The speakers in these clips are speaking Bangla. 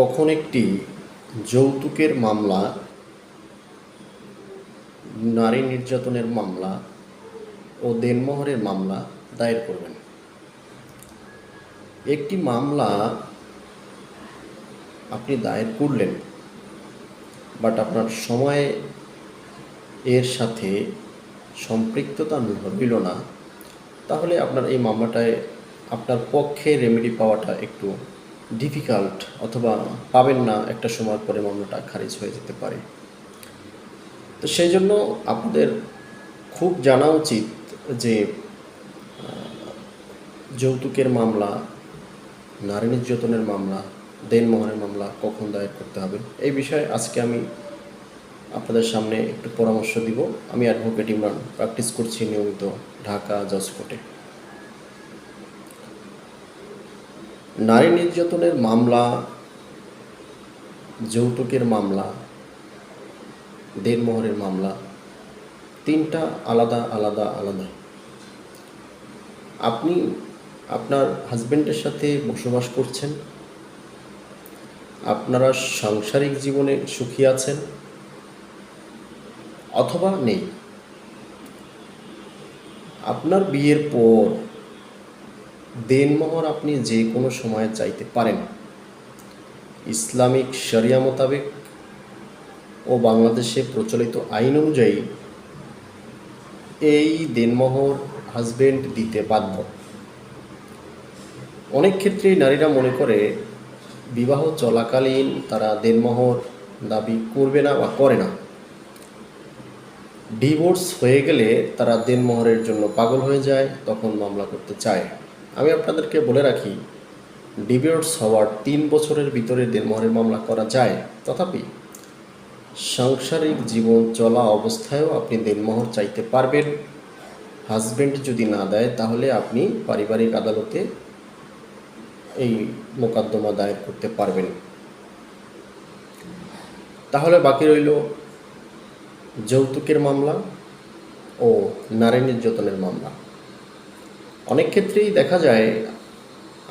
কখন একটি যৌতুকের মামলা, নারী নির্যাতনের মামলা ও দেনমোহরের মামলা দায়ের করবেন। একটি মামলা আপনি দায়ের করলেন, বাট আপনার সময় এর সাথে সম্পৃক্ততা হইল না, তাহলে আপনার এই মামলাটায় আপনার পক্ষে রেমেডি পাওয়াটা একটু ডিফিকাল্ট অথবা পাবেন না একটা সময় পরে মামলাটা খারিজ হয়ে যেতে পারে। তো সেই জন্য আপনাদের খুব জানা উচিত যে যৌতুকের মামলা, নারী নির্যাতনের মামলা দেনমোহরের মামলা কখন দায়ের করতে হবে, এই বিষয়ে আজকে আমি আপনাদের সামনে একটু পরামর্শ দিব। আমি অ্যাডভোকেট ইমরান প্র্যাকটিস করছি নিয়মিত ঢাকা জজ কোর্টে নারী নির্যাতনের মামলা, যৌতুকের মামলা দেনমোহরের মামলা, তিনটা আলাদা আলাদা আলাদা। আপনি আপনার হাজবেন্ডের সাথে বসবাস করছেন, আপনারা সাংসারিক জীবনে সুখী আছেন অথবা নেই? আপনার বিয়ের পর দেনমোহর আপনি যে কোনো সময় চাইতে পারেন। ইসলামিক শরিয়া মোতাবেক ও বাংলাদেশে প্রচলিত আইন অনুযায়ী এই দেনমোহর হাজবেন্ড দিতে বাধ্য। অনেক ক্ষেত্রেই নারীরা মনে করে, বিবাহ চলাকালীন তারা দেনমোহর দাবি করবে না বা করে না। ডিভোর্স হয়ে গেলে তারা দেনমোহরের জন্য পাগল হয়ে যায়, তখন মামলা করতে চায়। আমি আপনাদেরকে বলে রাখি ডিভোর্স হওয়ার তিন বছরের ভিতরে দেনমোহরের মামলা করা যায়। তথাপি সাংসারিক জীবন চলা অবস্থায়ও আপনি দেনমোহর চাইতে পারবেন। হাজবেন্ড যদি না দেয়, তাহলে আপনি পারিবারিক আদালতে এই মোকদ্দমা দায়ের করতে পারবেন। তাহলে বাকি রইল যৌতুকের মামলা ও নারী নির্যাতনের মামলা। অনেক ক্ষেত্রেই দেখা যায়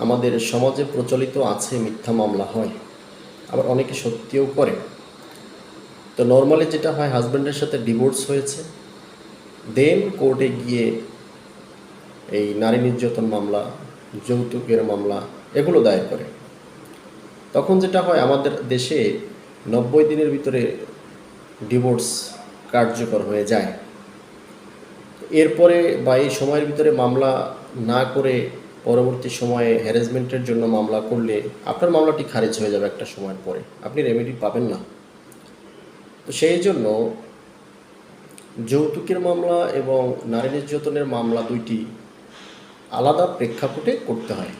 আমাদের সমাজে প্রচলিত আছে মিথ্যা মামলা হয়, আবার অনেকে সত্যিও করে। তো নর্মালি যেটা হয় হাজব্যান্ডের সাথে ডিভোর্স হয়েছে দেন কোর্টে গিয়ে এই নারী নির্যাতন মামলা, যৌতুকের মামলা, এগুলো দায়ের করে। তখন যেটা হয়, আমাদের দেশে নব্বই দিনের ভিতরে ডিভোর্স কার্যকর হয়ে যায়। এরপরে বা এই সময়ের ভিতরে মামলা না করে পরবর্তী সময়ে হ্যারাসমেন্টের জন্য মামলা করলে আপনার মামলাটি খারিজ হয়ে যাবে একটা সময়ের পরে। আপনি রেমেডি পাবেন না। তো সেই জন্য যৌতুকের মামলা এবং নারী নির্যাতনের মামলা দুইটি আলাদা প্রেক্ষাপটে করতে হয়।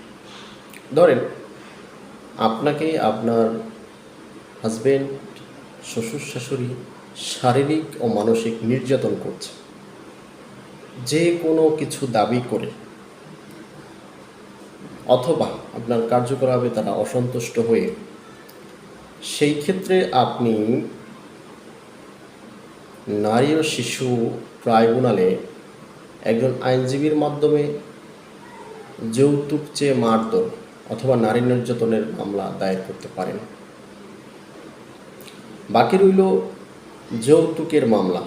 ধরেন, আপনাকে আপনার হাজবেন্ড শ্বশুর শাশুড়ি শারীরিক ও মানসিক নির্যাতন করছে। যে কোনো কিছু দাবি করে অথবা আপনার কার্যকলাপে তারা অসন্তুষ্ট হয়ে সেই ক্ষেত্রে আপনি নারী ও শিশু ট্রাইব্যুনালে একজন আইনজীবীর মাধ্যমে যৌতুক চেয়ে মারধর অথবা নারী নির্যাতনের মামলা দায়ের করতে পারেন। বাকি রইল যৌতুকের মামলা।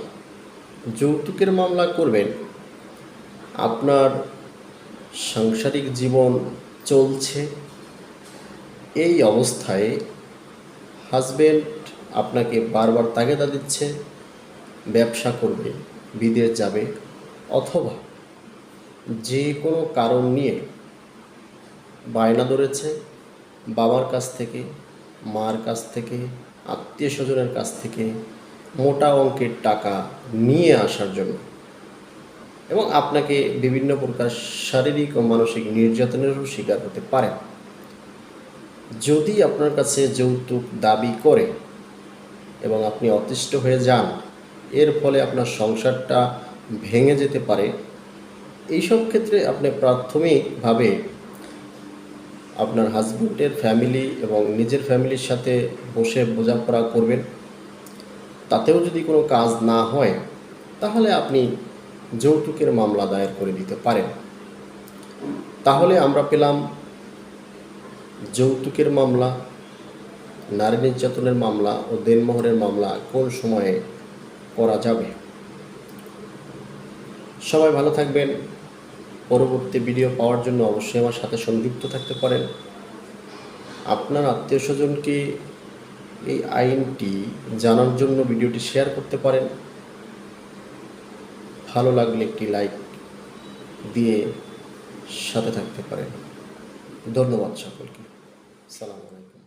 যৌতুকের মামলা করবেন আপনার সাংসারিক জীবন চলছে। এই অবস্থায় হাজবেন্ড আপনাকে বারবার তাগেদা দিচ্ছে, ব্যবসা করবে, বিদেশ যাবে, অথবা যে কোনো কারণ নিয়ে বায়না ধরেছে বাবার কাছ থেকে, মার কাছ থেকে আত্মীয় স্বজনের কাছ থেকে মোটা অঙ্কের টাকা নিয়ে আসার জন্য। এবং আপনাকে বিভিন্ন প্রকার শারীরিক ও মানসিক নির্যাতনেরও শিকার হতে পারেন যদি আপনার কাছে যৌতুক দাবি করে এবং আপনি অতিষ্ঠ হয়ে যান, এর ফলে আপনার সংসারটা ভেঙে যেতে পারে। এইসব ক্ষেত্রে আপনি প্রাথমিকভাবে আপনার হাজব্যান্ডের ফ্যামিলি এবং নিজের ফ্যামিলির সাথে বসে বোঝাপড়া করবেন। তাতেও যদি কোনো কাজ না হয়, তাহলে আপনি যৌতুকের মামলা দায়ের করে দিতে পারেন। তাহলে আমরা পেলাম যৌতুকের মামলা, নারী নির্যাতনের মামলা ও দেনমোহরের মামলা কোন সময়ে করা যাবে? সবাই ভালো থাকবেন। পরবর্তী ভিডিও পাওয়ার জন্য অবশ্যই আমার সাথে সংযুক্ত থাকতে পারেন। আপনার আত্মীয় স্বজনকে এই আইনটি জানার জন্য ভিডিওটি শেয়ার করতে পারেন। ভালো লাগলে একটি লাইক দিয়ে সাথে থাকতে পারেন। ধন্যবাদ সকলকে। সালাম আলাইকুম।